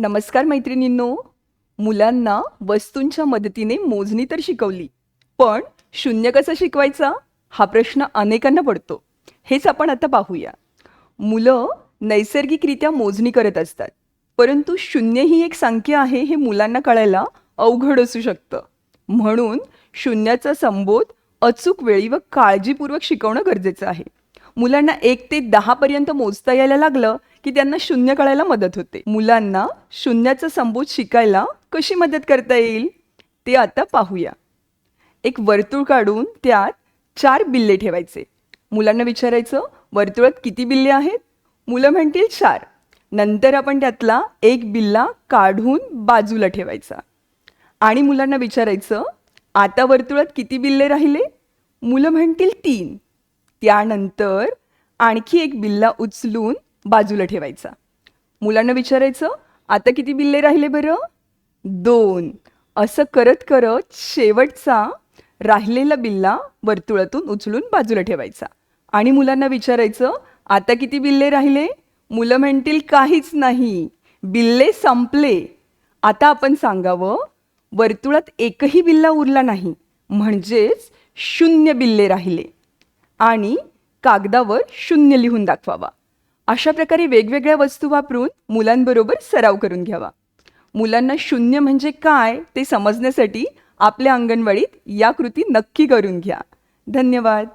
नमस्कार मैत्रिणींनो. मुलांना वस्तूंच्या मदतीने मोजणी तर शिकवली पण शून्य कसं शिकवायचा? हा प्रश्न अनेकांना पडतो. हेच आपण आता पाहूया. मुलं नैसर्गिकरित्या मोजणी करत असतात परंतु शून्य ही एक संख्या आहे हे मुलांना कळायला अवघड असू शकतं. म्हणून शून्याचा संबोध अचूक वेळी व काळजीपूर्वक शिकवणं गरजेचं आहे. मुलांना एक ते दहा पर्यंत मोजता यायला लागलं की त्यांना शून्य कळायला मदत होते. मुलांना शून्याचा संबोध शिकायला कशी मदत करता येईल? ते आता पाहूया. एक वर्तुळ काढून त्यात चार बिल्ले ठेवायचे. मुलांना विचारायचं वर्तुळात किती बिल्ले आहेत? मुलं म्हणतील चार. नंतर आपण त्यातला एक बिल्ला काढून बाजूला ठेवायचा. आणि मुलांना विचारायचं आता वर्तुळात किती बिल्ले राहिले? मुलं म्हणतील तीन. त्यानंतर आणखी एक बिल्ला उचलून बाजूला ठेवायचा. मुलांना विचारायचं आता किती बिल्ले राहिले बरं? दोन. असं करत करत शेवटचा राहिलेला बिल्ला वर्तुळातून उचलून बाजूला ठेवायचा. आणि मुलांना विचारायचं आता किती बिल्ले राहिले? मुलं म्हणतील काहीच नाही. बिल्ले संपले. आता आपण सांगावं वर्तुळात एकही बिल्ला उरला नाही. म्हणजेच शून्य बिल्ले राहिले. आणि कागदावर शून्य लिहून दाखवावा. अशा प्रकारे वेगवेगळ्या वस्तू वापरून मुलांबरोबर सराव करून घ्यावा. मुलांना शून्य म्हणजे काय ते समजण्यासाठी आपल्या अंगणवाडीत या कृती नक्की करून घ्या. धन्यवाद.